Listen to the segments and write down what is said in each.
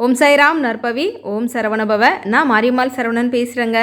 ஓம் சாய்ராம் நற்பவி ஓம் சரவணபவ. நான் மாரியம்மாள் சரவணன் பேசுகிறேங்க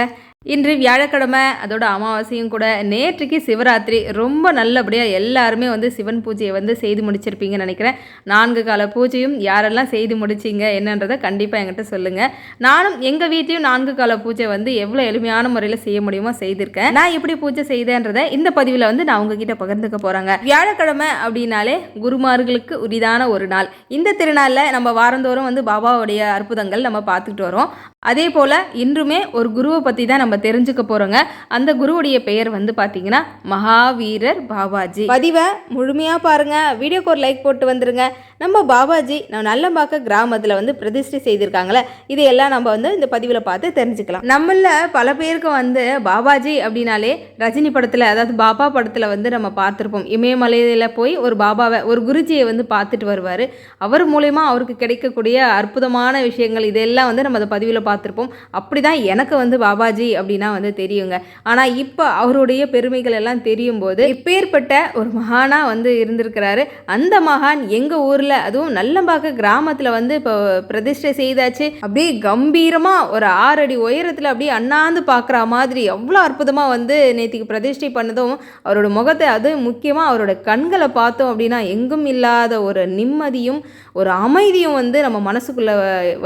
இன்று வியாழக்கிழமை அதோட அமாவாசையும் கூட நேற்றுக்கு சிவராத்திரி ரொம்ப நல்லபடியாக எல்லாருமே வந்து சிவன் பூஜையை வந்து செய்து முடிச்சிருப்பீங்கன்னு நினைக்கிறேன். நான்கு கால பூஜையும் யாரெல்லாம் செய்து முடிச்சிங்க என்னன்றதை கண்டிப்பாக என்கிட்ட சொல்லுங்கள் நானும் எங்கள் வீட்லேயும் நான்கு கால பூஜை வந்து எவ்வளோ எளிமையான முறையில் செய்ய முடியுமோ செய்திருக்கேன். நான் எப்படி பூஜை செய்தேன்றதை இந்த பதிவில் வந்து நான் உங்ககிட்ட பகிர்ந்துக்க போகிறாங்க வியாழக்கிழமை அப்படின்னாலே குருமார்களுக்கு உரிதான ஒரு நாள். இந்த திருநாளில் நம்ம வாரந்தோறும் வந்து பாபாவுடைய அற்புதங்கள் நம்ம பார்த்துக்கிட்டு வரோம். அதே போல் இன்றுமே ஒரு குருவை பற்றி தான் நம்ம தெரிஞ்சுக்க போகிறோங்க அந்த குருவுடைய பெயர் வந்து பார்த்தீங்கன்னா மகாவீரர் பாபாஜி பதிவை முழுமையாக பாருங்கள் வீடியோக்கு ஒரு லைக் போட்டு வந்துருங்க. நம்ம பாபாஜி நம்ம நல்லம்பாக்க கிராமத்தில் வந்து பிரதிஷ்டை செய்திருக்காங்களே இதையெல்லாம் நம்ம வந்து இந்த பதிவில் பார்த்து தெரிஞ்சுக்கலாம். நம்மள பல பேருக்கு வந்து பாபாஜி அப்படின்னாலே ரஜினி படத்தில் அதாவது பாபா படத்தில் வந்து நம்ம பார்த்துருப்போம். இமயமலையில் போய் ஒரு பாபாவை ஒரு குருஜியை வந்து பார்த்துட்டு வருவார். அவர் மூலயமா அவருக்கு கிடைக்கக்கூடிய அற்புதமான விஷயங்கள் இதெல்லாம் வந்து நம்ம அந்த பதிவில் பார்த்துருப்போம். அப்படி தான் எனக்கு வந்து பாபாஜி அப்படின்னா வந்து தெரியுங்க. ஆனால் இப்போ அவருடைய பெருமைகள் எல்லாம் தெரியும் போது இப்பேற்பட்ட ஒரு மகானாக வந்து இருந்திருக்கிறாரு. அந்த மகான் எங்கள் ஊரில் அதுவும் நல்லம்பாக்க கிராமத்தில் வந்து இப்போ பிரதிஷ்டை செய்தாச்சு. அப்படியே கம்பீரமாக ஒரு ஆறடி உயரத்தில் அப்படியே அண்ணாந்து பார்க்குற மாதிரி அவ்வளோ அற்புதமாக வந்து நேற்றுக்கு பிரதிஷ்டை பண்ணதும் அவரோட முகத்தை அது முக்கியமாக அவரோட கண்களை பார்த்தோம் அப்படின்னா எங்கும் இல்லாத ஒரு நிம்மதியும் ஒரு அமைதியும் வந்து நம்ம மனசுக்குள்ளே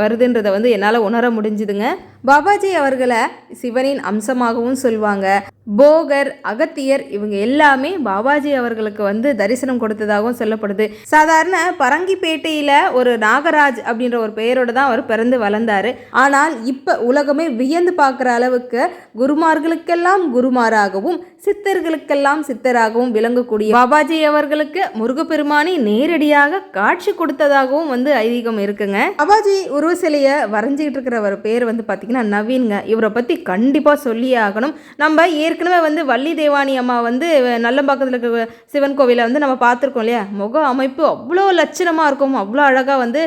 வருதுன்றதை வந்து என்னால் உணர முடிஞ்சுதுங்க. பாபாஜி அவர்களை சிவனின் அம்சமாகவும் சொல்லுவாங்க போகர் அகத்தியர் இவங்க எல்லாமே பாபாஜி அவர்களுக்கு வந்து தரிசனம் கொடுத்ததாகவும் சொல்லப்படுது. சாதாரண பரங்கிப்பேட்டையில் ஒரு நாகராஜ் அப்படின்ற ஒரு பெயரோடு தான் அவர் பிறந்து வளர்ந்தார். ஆனால் இப்போ உலகமே வியந்து பார்க்குற அளவுக்கு குருமார்களுக்கெல்லாம் குருமாராகவும் சித்தர்களுக்கெல்லாம் சித்தராகவும் விளங்கக்கூடிய பாபாஜி அவர்களுக்கு முருகப்பெருமானி நேரடியாக காட்சி கொடுத்ததாகவும் வந்து ஐதீகம் இருக்குங்க. பாபாஜி உருவ சிலையை வரைஞ்சிக்கிட்டு இருக்கிற ஒரு பேர் வந்து பார்த்தீங்கன்னா நவீன்ங்க. இவரை பற்றி கண்டிப்பாக சொல்லியே ஆகணும். நம்ம ஏற்கனவே வந்து வள்ளி தேவானி அம்மா வந்து நல்லம்பாக்கத்தில் இருக்கிற சிவன் கோவிலை வந்து நம்ம பார்த்துருக்கோம் இல்லையா? முக அமைப்பு அவ்வளோ லட்சணமாக இருக்கும். அவ்வளோ அழகாக வந்து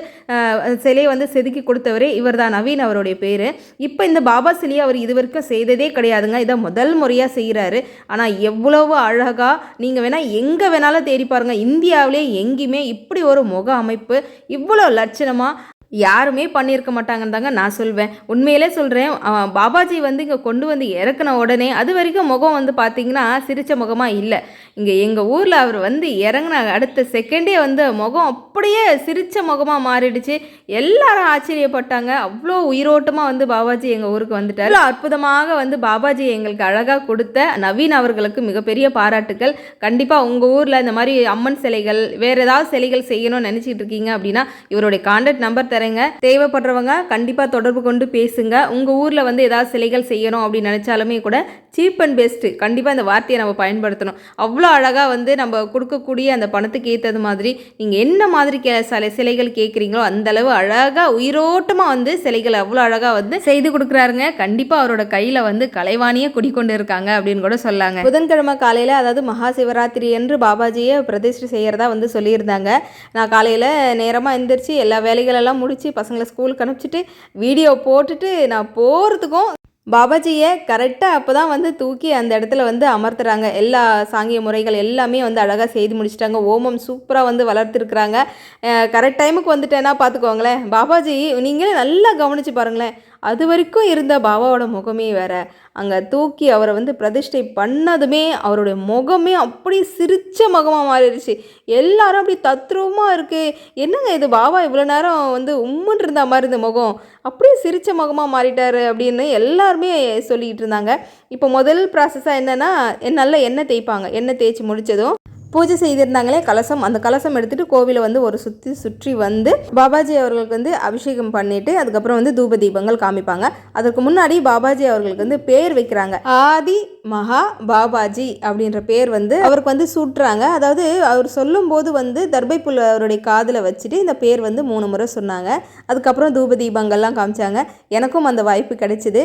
சிலையை வந்து செதுக்கி கொடுத்தவரே இவர் தான் நவீன் அவருடைய பேர். இப்போ இந்த பாபா சிலையை அவர் இது வரைக்கும் செய்ததே கிடையாதுங்க. இதை முதல் முறையாக செய்கிறாரு ஆனால் எவ்வளவு அழகாக நீங்கள் வேணால் எங்கே வேணாலும் தேடி பாருங்கள் இந்தியாவிலே எங்கேயுமே இப்படி ஒரு முக அமைப்பு இவ்வளோ லட்சணமாக யாருமே பண்ணியிருக்க மாட்டாங்கன்னு தாங்க நான் சொல்வேன். உண்மையிலே சொல்கிறேன் பாபாஜி வந்து இங்கே கொண்டு வந்து இறக்குன உடனே அது வரைக்கும் முகம் வந்து பார்த்தீங்கன்னா சிரித்த முகமாக இல்லை. இங்கே எங்கள் ஊரில் அவர் வந்து இறங்கின அடுத்த செகண்டே வந்து முகம் அப்படியே சிரித்த முகமாக மாறிடுச்சு. எல்லாரும் ஆச்சரியப்பட்டாங்க. அவ்வளோ உயிரோட்டமாக வந்து பாபாஜி எங்கள் ஊருக்கு வந்துட்டார். அற்புதமாக வந்து பாபாஜி எங்களுக்கு அழகாக கொடுத்த நவீன் அவர்களுக்கு மிகப்பெரிய பாராட்டுக்கள். கண்டிப்பாக உங்கள் ஊரில் இந்த மாதிரி அம்மன் சிலைகள் வேறு ஏதாவது சிலைகள் செய்யணும்னு நினச்சிட்டு இருக்கீங்க அப்படின்னா இவருடைய கான்டாக்ட் நம்பர் தரேங்க. தேவைப்படுறவங்க கண்டிப்பாக தொடர்பு கொண்டு பேசுங்க. உங்கள் ஊரில் வந்து ஏதாவது சிலைகள் செய்யணும் அப்படின்னு நினச்சாலுமே கூட சீப் அண்ட் பெஸ்ட்டு கண்டிப்பாக இந்த வார்த்தையை நம்ம பயன்படுத்தணும். அவ்வளோ அழகாக வந்து நம்ம கொடுக்கக்கூடிய அந்த பணத்துக்கு ஏற்றது மாதிரி நீங்கள் என்ன மாதிரி கே சிலை சிலைகள் கேட்குறீங்களோ அந்த அளவு அழகாக உயிரோட்டமாக வந்து சிலைகள் அவ்வளோ அழகாக வந்து செய்து கொடுக்குறாருங்க. கண்டிப்பாக அவரோட கையில் வந்து கலைவாணியை குடிக்கொண்டு இருக்காங்க அப்படின்னு கூட சொல்லாங்க. புதன்கிழமை காலையில் அதாவது மகா சிவராத்திரி என்று பாபாஜியை பிரதிஷ்டை செய்கிறதா வந்து சொல்லியிருந்தாங்க. நான் காலையில் நேரமாக எந்திரிச்சு எல்லா வேலைகளெல்லாம் முடித்து பசங்களை ஸ்கூலுக்கு அனுப்பிச்சிட்டு வீடியோ போட்டுட்டு நான் போகிறதுக்கும் பாபாஜியை கரெக்டாக அப்போ தான் வந்து தூக்கி அந்த இடத்துல வந்து அமர்த்துறாங்க. எல்லா சாங்கிய முறைகள் எல்லாமே வந்து அழகாக செய்து முடிச்சிட்டாங்க. ஓமம் சூப்பராக வந்து வளர்த்துருக்குறாங்க. கரெக்ட் டைமுக்கு வந்துட்டேன்னா பார்த்துக்கோங்களேன் பாபாஜி நீங்களே நல்லா கவனித்து பாருங்களேன். அது வரைக்கும் இருந்த பாபாவோட முகமே வேற. அங்கே தூக்கி அவரை வந்து பிரதிஷ்டை பண்ணதுமே அவருடைய முகமே அப்படி சிரித்த முகமாக மாறிடுச்சு. எல்லாரும் அப்படி தத்ரூபமாக இருக்குது என்னங்க இது? பாபா இவ்வளோ நேரம் வந்து உம்முன்னு இருந்த மாதிரி இருந்த முகம். அப்படியே சிரித்த முகமாக மாறிட்டார் அப்படின்னு எல்லாருமே சொல்லிக்கிட்டு இருந்தாங்க. இப்போ முதல் ப்ராசஸாக என்னென்னா நல்ல எண்ணெய் தேய்ப்பாங்க. எண்ணெய் தேய்ச்சி முடிச்சதும் பூஜை செய்திருந்தாங்களே கலசம் அந்த கலசம் எடுத்துகிட்டு கோவிலை வந்து ஒரு சுற்றி சுற்றி வந்து பாபாஜி அவர்களுக்கு வந்து அபிஷேகம் பண்ணிட்டு அதுக்கப்புறம் வந்து தூப தீபங்கள் காமிப்பாங்க. அதற்கு முன்னாடி பாபாஜி அவர்களுக்கு வந்து பேர் வைக்கிறாங்க. ஆதி மகா பாபாஜி அப்படின்ற பேர் வந்து அவருக்கு வந்து சூட்டுறாங்க. அதாவது அவர் சொல்லும்போது வந்து தர்பை புல் அவருடைய காதில் வச்சுட்டு இந்த பேர் வந்து மூணு முறை சொன்னாங்க. அதுக்கப்புறம் தூப தீபங்கள்லாம் காமிச்சாங்க. எனக்கும் அந்த வாய்ப்பு கிடைச்சிது.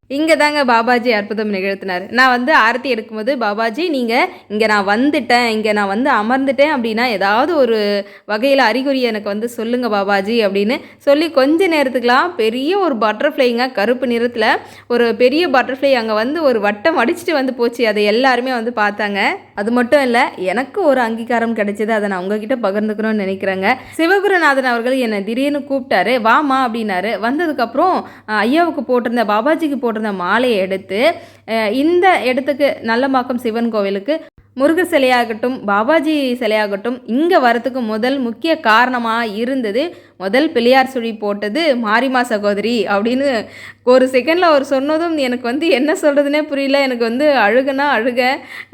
இங்கே தாங்க பாபாஜி அற்புதம் நிகழ்த்தினார். நான் வந்து ஆரத்தி எடுக்கும்போது பாபாஜி நீங்கள் இங்கே நான் வந்துட்டேன் இங்கே நான் வந்து அமர்ந்துட்டேன் அப்படின்னா ஏதாவது ஒரு வகையில் அறிகுறி எனக்கு வந்து சொல்லுங்கள் பாபாஜி அப்படின்னு சொல்லி கொஞ்ச நேரத்துக்குலாம் பெரிய ஒரு பட்டர்ஃப்ளைங்க கருப்பு நிறத்தில் ஒரு பெரிய பட்டர்ஃப்ளை அங்கே வந்து ஒரு வட்டம் அடிச்சுட்டு வந்து போச்சு. அதை எல்லாருமே வந்து பார்த்தாங்க. அது மட்டும் இல்லை எனக்கு ஒரு அங்கீகாரம் கிடைச்சது. அதை நான் உங்ககிட்ட பகிர்ந்துக்கணும்னு நினைக்கிறேங்க. சிவகுருநாதன் அவர்கள் என்னை திடீர்னு கூப்பிட்டாரு வாமா அப்படின்னாரு. வந்ததுக்கப்புறம் ஐயாவுக்கு போட்டிருந்த பாபாஜிக்கு போட்டிருந்த மாலையை எடுத்து இந்த இடத்துக்கு நல்லம்பாக்கம் சிவன் கோவிலுக்கு முருகர் சிலையாகட்டும் பாபாஜி சிலையாகட்டும் இங்கே வரத்துக்கு முதல் முக்கிய காரணமாக இருந்தது முதல் பிள்ளையார் சுழி போட்டது மாரிமா சகோதரி அப்படின்னு. ஒரு செகண்டில் அவர் சொன்னதும் எனக்கு வந்து என்ன சொல்கிறதுனே புரியல. எனக்கு வந்து அழுகுனா அழுக.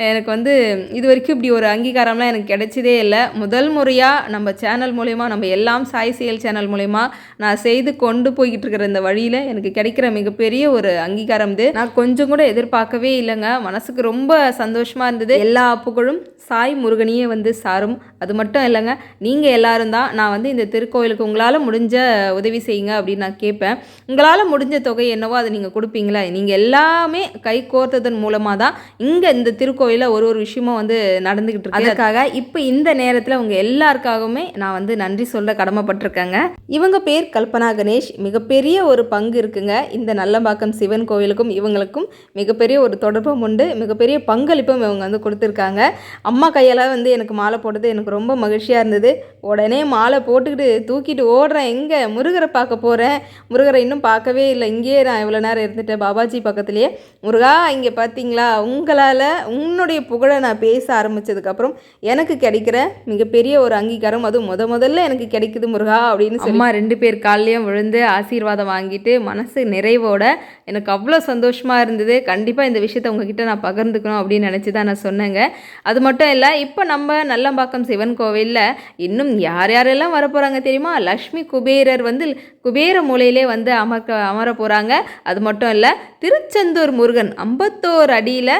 எனக்கு வந்து இது வரைக்கும் இப்படி ஒரு அங்கீகாரம்லாம் எனக்கு கிடைச்சதே இல்லை. முதல் முறையாக நம்ம சேனல் மூலயமா நம்ம எல்லாம் சாய் செயல் சேனல் மூலயமா நான் செய்து கொண்டு போய்கிட்டு இருக்கிற இந்த வழியில் எனக்கு கிடைக்கிற மிகப்பெரிய ஒரு அங்கீகாரம் இது. நான் கொஞ்சம் கூட எதிர்பார்க்கவே இல்லைங்க. மனசுக்கு ரொம்ப சந்தோஷமாக இருந்தது. எல்லா புகழும் சாய் முருகனையே வந்து சாரும். அது மட்டும் இல்லைங்க நீங்கள் எல்லாரும் தான் நான் வந்து இந்த திருக்கோயிலுக்கு உங்களால் முடிஞ்ச உதவி செய்யுங்க அப்படின்னு நான் கேட்பேன். உங்களால் முடிஞ்ச தொகை என்னவோ அதை நீங்கள் கொடுப்பீங்களா நீங்கள் எல்லாமே கை கோர்த்ததன் மூலமாக தான் இங்கே இந்த திருக்கோயிலில் ஒரு ஒரு விஷயமும் வந்து நடந்துக்கிட்டு இருக்கு. அதுக்காக இப்போ இந்த நேரத்தில் உங்கள் எல்லாருக்காகவுமே நான் வந்து நன்றி சொல்ல கடமைப்பட்டிருக்கேங்க. இவங்க பேர் கல்பனா கணேஷ் மிகப்பெரிய ஒரு பங்கு இருக்குங்க. இந்த நல்லம்பாக்கம் சிவன் கோவிலுக்கும் இவங்களுக்கும் மிகப்பெரிய ஒரு தொடர்பும் உண்டு. மிகப்பெரிய பங்களிப்பும் இவங்க வந்து கொடுத்துருக்காங்க. அம்மா கையால் வந்து எனக்கு மாலை போட்டது எனக்கு ரொம்ப மகிழ்ச்சியாக இருந்தது. உடனே மாலை போட்டுக்கிட்டு தூக்கிட்டு ஓடுறேன். எங்கே? முருகரை பார்க்க போகிறேன் முருகரை இன்னும் பார்க்கவே இல்லை. இங்கேயே நான் இவ்வளோ நேரம் இருந்துட்டேன் பாபாஜி பக்கத்துலேயே. முருகா இங்கே பார்த்தீங்களா உங்களால் உன்னுடைய புகழை நான் பேச ஆரம்பித்ததுக்கப்புறம் எனக்கு கிடைக்கிற மிகப்பெரிய ஒரு அங்கீகாரம் அதுவும் முத முதல்ல எனக்கு கிடைக்குது முருகா அப்படின்னு சொல்லி. அம்மா ரெண்டு பேர் காலையும் விழுந்து ஆசீர்வாதம் வாங்கிட்டு மனசு நிறைவோட எனக்கு அவ்வளோ சந்தோஷமாக இருந்தது. கண்டிப்பாக இந்த விஷயத்தை உங்ககிட்ட நான் பகிர்ந்துக்கணும் அப்படின்னு நினச்சி தான் நான் சொன்னேங்க. அது மட்டும் இல்லை இப்போ நம்ம நல்லம்பாக்கம் சிவன் கோவிலில் இன்னும் யார் யாரெல்லாம் வரப்போகிறாங்க தெரியுமா? லக்ஷ்மி குபேரர் வந்து குபேர மூலையிலே வந்து அமர்க்க அமர போகிறாங்க அது மட்டும் இல்லை திருச்செந்தூர் முருகன் ஐம்பத்தோரு அடியில்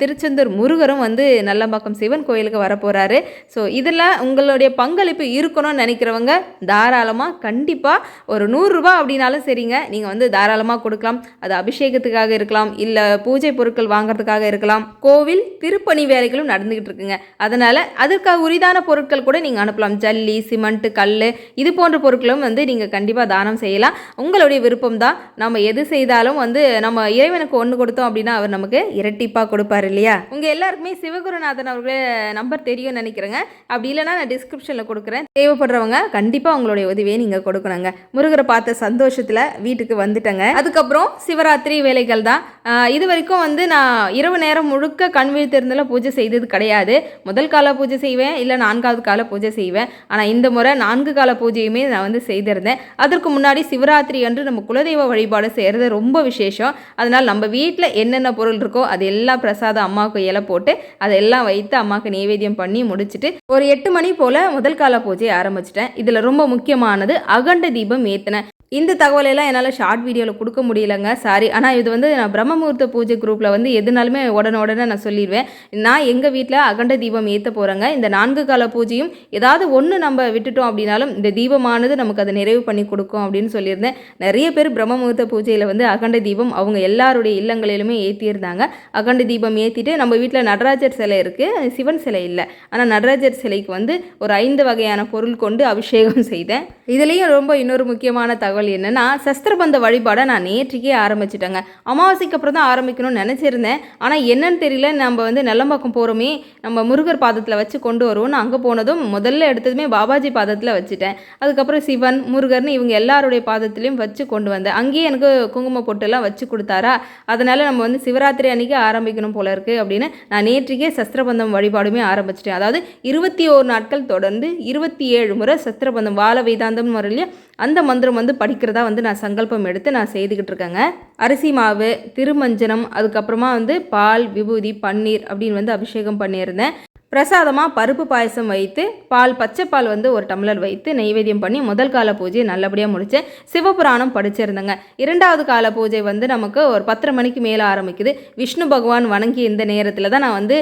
திருச்செந்தூர் முருகரும் வந்து நல்லம்பாக்கம் சிவன் கோயிலுக்கு வரப்போகிறாரு ஸோ இதில் உங்களுடைய பங்களிப்பு இருக்கணும்னு நினைக்கிறவங்க தாராளமாக கண்டிப்பாக ஒரு நூறுரூவா அப்படின்னாலும் சரிங்க. நீங்கள் வந்து தாராளமாக கொடுக்கலாம். அது அபிஷேகத்துக்காக இருக்கலாம். இல்லை பூஜை பொருட்கள் வாங்குறதுக்காக இருக்கலாம். கோவில் திருப்பணி வேலைகளும் நடந்துக்கிட்டு இருக்குங்க. அதனால் அதற்காக உரிதான பொருட்கள் கூட நீங்கள் அனுப்பலாம். ஜல்லி சிமெண்ட்டு கல் இது போன்ற பொருட்களும் வந்து நீங்கள் கண்டிப்பாக தானம் செய்யலாம். உங்களுடைய விருப்பம் தான். நம்ம எது செய்தாலும் வந்து நம்ம இறைவனுக்கு ஒன்று கொடுத்தோம் அப்படின்னா அவர் நமக்கு இரட்டிப்பாக கொடுப்பார் இல்லையா? உங்கள் எல்லாருக்குமே சிவகுருநாதன் அவர்கள் நம்பர் தெரியும்னு நினைக்கிறேங்க. அப்படி இல்லைன்னா நான் டிஸ்கிரிப்ஷனில் கொடுக்குறேன். தேவைப்படுறவங்க கண்டிப்பாக உங்களுடைய உதவியை நீங்கள் கொடுக்கணுங்க. முருகரை பார்த்த சந்தோஷத்தில் வீட்டுக்கு வந்துட்டேங்க. அதுக்கப்புறம் சிவராத்திரி வேலைகள் தான். இது வரைக்கும் வந்து நான் இரவு நேரம் முழுக்க கண் விழித்திருந்தால பூஜை செய்தது கிடையாது. முதல் கால பூஜை செய்வேன் இல்லை நான்காவது கால பூஜை செய்வேன். ஆனால் இந்த முறை நான்கு கால பூஜையுமே நான் வந்து செய்திருந்தேன். அதற்கு முன்னாடி சிவராத்திரி அன்று நம்ம குலதெய்வ வழிபாடு செய்கிறது ரொம்ப விசேஷம். அதனால் நம்ம வீட்டில் என்னென்ன பொருள் இருக்கோ அது எல்லாம் பிரசாதம் அம்மாவுக்கு இலை போட்டு அதெல்லாம் வைத்து அம்மாவுக்கு நைவேத்தியம் பண்ணி முடிச்சுட்டு ஒரு எட்டு மணி போல் முதல் கால பூஜையை ஆரம்பிச்சிட்டேன். இதில் ரொம்ப முக்கியமானது அகண்ட தீபம் ஏற்றினேன் இந்த தகவலெல்லாம் என்னால் ஷார்ட் வீடியோவில் கொடுக்க முடியலங்க. சாரி ஆனால் இது வந்து நான் பிரம்மமுகூர்த்த பூஜை குரூப்பில் வந்து எதுனாலுமே உடனே உடனே நான் சொல்லிடுவேன் நான் எங்கள் வீட்டில் அகண்ட தீபம் ஏற்ற போகிறேங்க இந்த நான்கு கால பூஜையும் ஏதாவது ஒன்று நம்ம விட்டுட்டோம் அப்படின்னாலும் இந்த தீபமானது நமக்கு அதை நிறைவு பண்ணி கொடுக்கும் அப்படின்னு சொல்லியிருந்தேன். நிறைய பேர் பிரம்மமுகூர்த்த பூஜையில் வந்து அகண்ட தீபம் அவங்க எல்லாருடைய இல்லங்களிலுமே ஏற்றியிருந்தாங்க அகண்ட தீபம் ஏற்றிட்டு நம்ம வீட்டில் நடராஜர் சிலை இருக்குது சிவன் சிலை இல்லை. ஆனால் நடராஜர் சிலைக்கு வந்து ஒரு ஐந்து வகையான பொருள் கொண்டு அபிஷேகம் செய்தேன். இதுலேயும் ரொம்ப இன்னொரு முக்கியமான தகவல் என்னென்னா சஸ்திரபந்த வழிபாடை நான் நேற்றுக்கே ஆரம்பிச்சிட்டேங்க. அமாவாசைக்கு அப்புறம் தான் ஆரம்பிக்கணும்னு நினச்சிருந்தேன். ஆனால் என்னன்னு தெரியல. நம்ம வந்து நல்லம்பாக்கம் போகிறோமே நம்ம முருகர் பாதத்தில் வச்சு கொண்டு வருவோம்னு அங்கே போனதும் முதல்ல எடுத்ததுமே பாபாஜி பாதத்தில் வச்சுட்டேன். அதுக்கப்புறம் சிவன் முருகர்னு இவங்க எல்லாருடைய பாதத்துலேயும் வச்சு கொண்டு வந்தேன். அங்கேயே எனக்கு குங்கும பொட்டெல்லாம் வச்சு கொடுத்தாரா? அதனால் நம்ம வந்து சிவராத்திரி அன்னைக்கு ஆரம்பிக்கணும் போல இருக்குது அப்படின்னு நான் நேற்றுக்கே சஸ்திரபந்தம் வழிபாடுமே ஆரம்பிச்சிட்டேன். அதாவது இருபத்தி ஓரு நாட்கள் தொடர்ந்து இருபத்தி ஏழு முறை சஸ்திரபந்தம் வாழ வேதாந்தம் முறையிலேயே அந்த மந்திரம் வந்து படிக்கிறதா வந்து நான் சங்கல்பம் எடுத்து நான் செய்துக்கிட்டு இருக்கேங்க. அரிசி மாவு திருமஞ்சனம் அதுக்கப்புறமா வந்து பால் விபூதி பன்னீர் அப்படின்னு வந்து அபிஷேகம் பண்ணியிருந்தேன். பிரசாதமாக பருப்பு பாயசம் வைத்து பால் பச்சை பால் வந்து ஒரு டம்ளர் வைத்து நெய்வேத்தியம் பண்ணி முதல் கால பூஜையை நல்லபடியாக முடித்தேன் சிவபுராணம் படிச்சிருந்தேங்க. இரண்டாவது கால பூஜை வந்து நமக்கு ஒரு பத்தரை மணிக்கு மேலே ஆரம்பிக்குது. விஷ்ணு பகவான் வணங்கி இந்த நேரத்தில் தான் நான் வந்து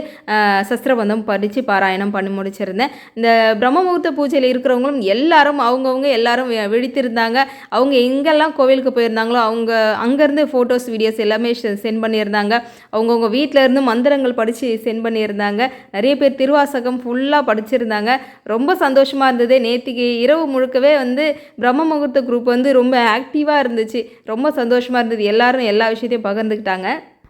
சஸ்திரபந்தம் படித்து பாராயணம் பண்ணி முடிச்சிருந்தேன். இந்த பிரம்ம முகூர்த்த பூஜையில் இருக்கிறவங்களும் எல்லாரும் அவங்கவுங்க எல்லாரும் விழித்திருந்தாங்க. அவங்க எங்கெல்லாம் கோவிலுக்கு போயிருந்தாங்களோ அவங்க அங்கேருந்து ஃபோட்டோஸ் வீடியோஸ் எல்லாமே சென்ட் பண்ணியிருந்தாங்க. அவங்கவுங்க வீட்டில் இருந்து மந்திரங்கள் படித்து சென்ட் பண்ணியிருந்தாங்க. நிறைய பேர் திருவாசகம் ஃபுல்லாக படிச்சிருந்தாங்க. ரொம்ப சந்தோஷமாக இருந்தது. நேற்றுக்கு இரவு முழுக்கவே வந்து பிரம்ம முகூர்த்த குரூப் வந்து ரொம்ப ஆக்டிவாக இருந்துச்சு. ரொம்ப சந்தோஷமாக இருந்தது. எல்லாரும் எல்லா விஷயத்தையும் பகிர்ந்துக்கிட்டாங்க.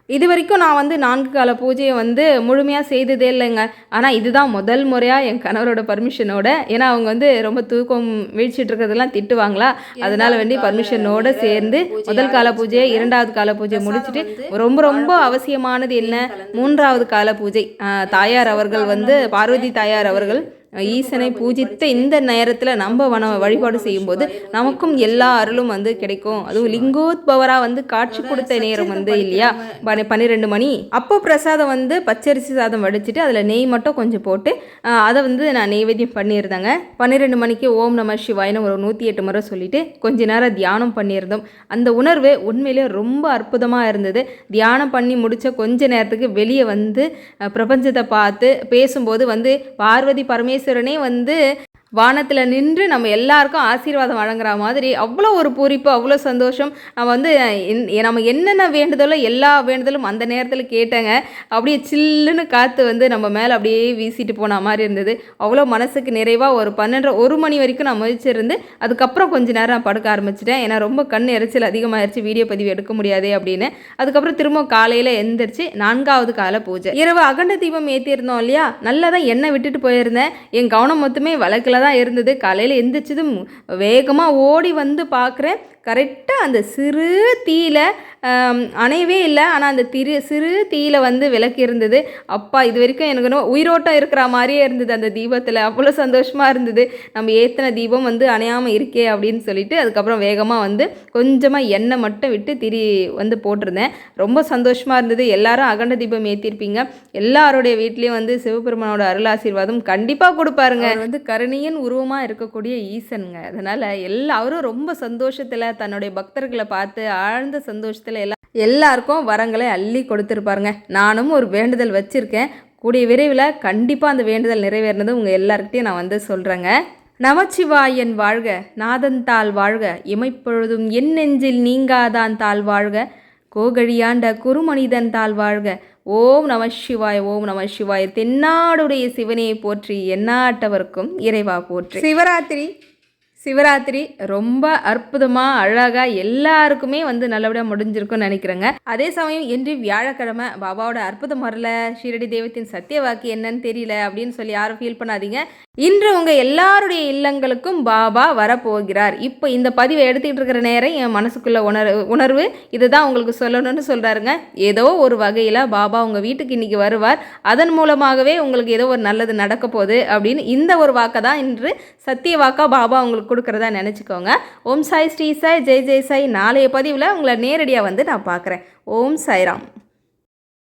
இது வரைக்கும் நான் வந்து நான்கு கால பூஜையை வந்து முழுமையாக செய்ததே இல்லைங்க. ஆனால் இதுதான் முதல் முறையாக என் கணவரோட பர்மிஷனோட ஏன்னா அவங்க வந்து ரொம்ப தூக்கம் வீழ்ச்சிட்டு இருக்கிறதெல்லாம் திட்டுவாங்களா? அதனால வேண்டி பர்மிஷனோட சேர்ந்து முதல் கால பூஜையை இரண்டாவது கால பூஜை முடிச்சுட்டு ரொம்ப ரொம்ப அவசியமானது என்ன? மூன்றாவது கால பூஜை. தாயார் அவர்கள் வந்து பார்வதி தாயார் அவர்கள் ஈசனை பூஜித்த இந்த நேரத்தில் நம்ம வன வழிபாடு செய்யும்போது நமக்கும் எல்லா அருளும் வந்து கிடைக்கும். அதுவும் லிங்கோத்பவராக வந்து காட்சி கொடுத்த நேரம் வந்து இல்லையா? பன்னிரெண்டு மணி. அப்போ பிரசாதம் வந்து பச்சரிசி சாதம் வடிச்சிட்டு அதில் நெய் மட்டும் கொஞ்சம் போட்டு அதை வந்து நான் நெய்வேத்தியம் பண்ணியிருந்தேங்க. பன்னிரெண்டு மணிக்கு ஓம் நம சிவாயின்னு ஒரு நூற்றி எட்டு முறை சொல்லிட்டு கொஞ்ச நேரம் தியானம் பண்ணியிருந்தோம். அந்த உணர்வு உண்மையிலேயே ரொம்ப அற்புதமாக இருந்தது. தியானம் பண்ணி முடித்த கொஞ்ச நேரத்துக்கு வெளியே வந்து பிரபஞ்சத்தை பார்த்து பேசும்போது வந்து பார்வதி பரமேஸ்வரனே வந்து வானத்தில் நின்று நம்ம எல்லாருக்கும் ஆசீர்வாதம் வழங்குற மாதிரி அவ்வளோ ஒரு பூரிப்பு அவ்வளோ சந்தோஷம். நம்ம வந்து நம்ம என்னென்ன வேண்டுதலோ எல்லா வேண்டுதலும் அந்த நேரத்தில் கேட்டேங்க. அப்படியே சில்லுன்னு காற்று வந்து நம்ம மேலே அப்படியே வீசிட்டு போன மாதிரி இருந்தது. அவ்வளோ மனசுக்கு நிறைவாக ஒரு பன்னெண்டு ஒரு மணி வரைக்கும் நான் முயற்சிருந்து அதுக்கப்புறம் கொஞ்ச நேரம் நான் படுக்க ஆரம்பிச்சிட்டேன். ஏன்னா ரொம்ப கண் எரிச்சல் அதிகமாகிடுச்சு வீடியோ பதிவு எடுக்க முடியாதே அப்படின்னு. அதுக்கப்புறம் திரும்ப காலையில் எந்திரிச்சு நான்காவது கால பூஜை. இரவு அகண்ட தீபம் ஏற்றிருந்தோம் இல்லையா? நல்லா தான் எண்ணெய் விட்டுட்டு போயிருந்தேன். என் கவனம் மொத்தமே வழக்கில் தான் தான் இருந்தது. காலையில் எந்திரிச்சதும் வேகமாக ஓடி வந்து பார்க்குறேன் கரெக்டாக அந்த சிறு தீயில அணையவே இல்லை. ஆனால் அந்த திரு சிறு தீயில வந்து விளக்கு இருந்தது. அப்பா இது வரைக்கும் எனக்கு இன்னும் உயிரோட்டம் இருக்கிற மாதிரியே இருந்தது அந்த தீபத்தில். அவ்வளோ சந்தோஷமாக இருந்தது. நம்ம ஏற்றின தீபம் வந்து அணையாமல் இருக்கே அப்படின்னு சொல்லிட்டு அதுக்கப்புறம் வேகமாக வந்து கொஞ்சமாக எண்ணெய் மட்டும் விட்டு திரி வந்து போட்டிருந்தேன். ரொம்ப சந்தோஷமாக இருந்தது. எல்லாரும் அகண்ட தீபம் ஏற்றிருப்பீங்க எல்லாருடைய வீட்லேயும் வந்து சிவபெருமானோட அருள் ஆசீர்வாதம் கண்டிப்பாக கொடுப்பாருங்க வந்து வந்து கருணியன் உருவமாக இருக்கக்கூடிய ஈசனுங்க. அதனால் எல்லாரும் ரொம்ப சந்தோஷத்தில் தன்னுடைய பக்தர்களை பார்த்து ஆழ்ந்த சந்தோஷத்தில் எல்லாம் எல்லாருக்கும் வரங்களை அள்ளி கொடுத்துருப்பாருங்க. நானும் ஒரு வேண்டுதல் வச்சுருக்கேன். கூடிய விரைவில் கண்டிப்பாக அந்த வேண்டுதல் நிறைவேறினது உங்கள் எல்லாருக்கிட்டையும் நான் வந்து சொல்கிறேங்க நமச்சிவாயன் வாழ்க நாதன் தாள் வாழ்க இமைப்பொழுதும் என் நெஞ்சில் நீங்காதான் தாள் வாழ்க கோகழியாண்ட குருமனிதன் தாள் வாழ்க ஓம் நம சிவாய் ஓம் நம சிவாய். தென்னாடுடைய சிவனையை போற்றி எந்நாட்டவர்க்கும் இறைவா போற்றி. சிவராத்திரி சிவராத்திரி ரொம்ப அற்புதமாக அழகாக எல்லாருக்குமே வந்து நல்லபடியாக முடிஞ்சிருக்கும்னு நினைக்கிறேங்க. அதே சமயம் இன்று வியாழக்கிழமை பாபாவோட அற்புதம் வரல. ஷீரடி தெய்வத்தின் சத்திய வாக்கு என்னன்னு தெரியல அப்படின்னு சொல்லி யாரும் ஃபீல் பண்ணாதீங்க. இன்று உங்கள் எல்லாருடைய இல்லங்களுக்கும் பாபா வரப்போகிறார். இப்போ இந்த பதிவை எடுத்துக்கிட்டு இருக்கிற நேரம் என் மனசுக்குள்ள உணர் உணர்வு இதுதான் உங்களுக்கு சொல்லணும்னு சொல்கிறாருங்க ஏதோ ஒரு வகையில் பாபா உங்கள் வீட்டுக்கு இன்றைக்கி வருவார். அதன் மூலமாகவே உங்களுக்கு ஏதோ ஒரு நல்லது நடக்க போகுது அப்படின்னு இந்த ஒரு வாக்கை தான் இன்று சத்திய வாக்கா பாபா உங்களுக்கு கொடுக்குறதா நினச்சிக்கோங்க. ஓம் சாய் ஸ்ரீ சாய் ஜெய் ஜெய் சாய். நாளைய பதிவில் உங்களை நேரடியாக வந்து நான் பார்க்குறேன். ஓம் சாய்ராம்.